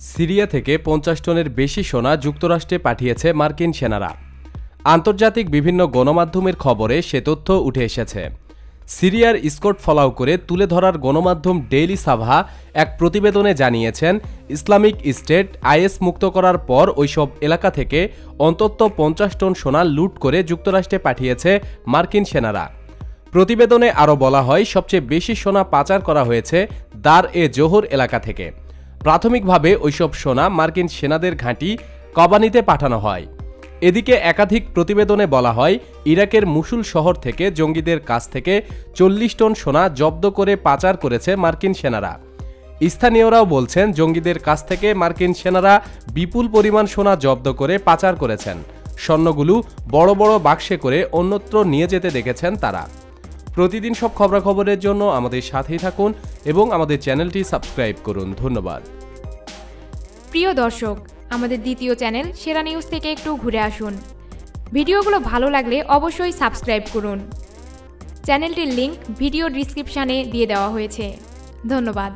Syria থেকে পঞ্চাশ টনের বেশি সোনা যুক্তরাষ্ট্রে পাঠিয়েছে মার্কিন সেনারা। আন্তর্জাতিক বিভিন্ন গণমাধ্যমের খবরে সে তথ্য উঠে এসেছে। সিরিয়ার স্কট ফলাও করে তুলে ধরার গণমাধ্যম ডেইলি সাভা এক প্রতিবেদনে জানিয়েছেন, ইসলামিক স্টেট আইএস মুক্ত করার পর ওইসব এলাকা থেকে অন্তত পঞ্চাশ টন সোনা লুট করে যুক্তরাষ্ট্রে পাঠিয়েছে মার্কিন সেনারা। প্রতিবেদনে আরও বলা হয়, সবচেয়ে বেশি সোনা পাচার করা হয়েছে দার এ জোহর এলাকা থেকে। প্রাথমিকভাবে ওইসব সোনা মার্কিন সেনাদের ঘাঁটি কবানিতে পাঠানো হয়। এদিকে একাধিক প্রতিবেদনে বলা হয়, ইরাকের মুসুল শহর থেকে জঙ্গিদের কাছ থেকে চল্লিশ টন সোনা জব্দ করে পাচার করেছে মার্কিন সেনারা। স্থানীয়রাও বলছেন, জঙ্গিদের কাছ থেকে মার্কিন সেনারা বিপুল পরিমাণ সোনা জব্দ করে পাচার করেছেন। স্বর্ণগুলো বড় বড় বাক্সে করে অন্যত্র নিয়ে যেতে দেখেছেন তারা। প্রতিদিন সব খবরাখবরের জন্য আমাদের সাথেই থাকুন এবং আমাদের চ্যানেলটি সাবস্ক্রাইব করুন। ধন্যবাদ। প্রিয় দর্শক, আমাদের দ্বিতীয় চ্যানেল সেরা নিউজ থেকে একটু ঘুরে আসুন। ভিডিওগুলো ভালো লাগলে অবশ্যই সাবস্ক্রাইব করুন। চ্যানেলটির লিংক ভিডিও ডিসক্রিপশানে দিয়ে দেওয়া হয়েছে। ধন্যবাদ।